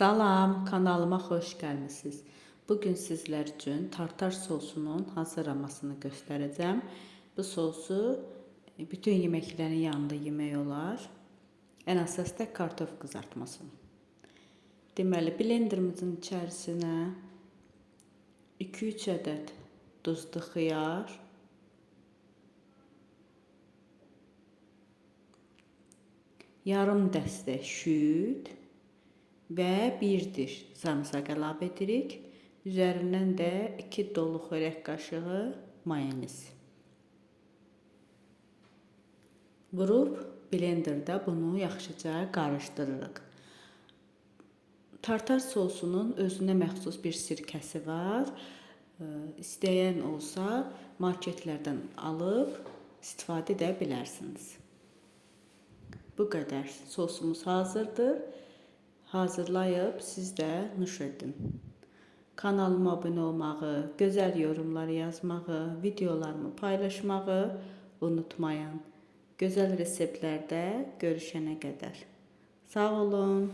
Salam, kanalıma xoş gəlmisiniz. Bu gün sizlər üçün tartar sosunun hazırlamasını göstərəcəm. Bu sosu e, bütün yeməklərin yanında yemək olar. Ən əsas da kartof qızartması. Deməli, blenderimizin içərisinə 2-3 ədəd duzlu xiyar, yarım dəstə şüd və bir diş sarımsaq əlavə edirik. Üzərindən də 2 dolu xörək qaşığı mayonez. Vurub blenderda bunu yaxşıca qarışdırırıq. Tartar sosunun özünə məxsus bir sirkəsi var. İstəyən olsa marketlərdən alıb istifadə edə bilərsiniz. Bu qədər sosumuz hazırdır. Hazırlayıb siz də nuş edin. Kanalıma abunə olmağı, gözəl yorumlar yazmağı, videolarımı paylaşmağı unutmayın. Gözəl reseptlərdə görüşənə qədər. Sağ olun.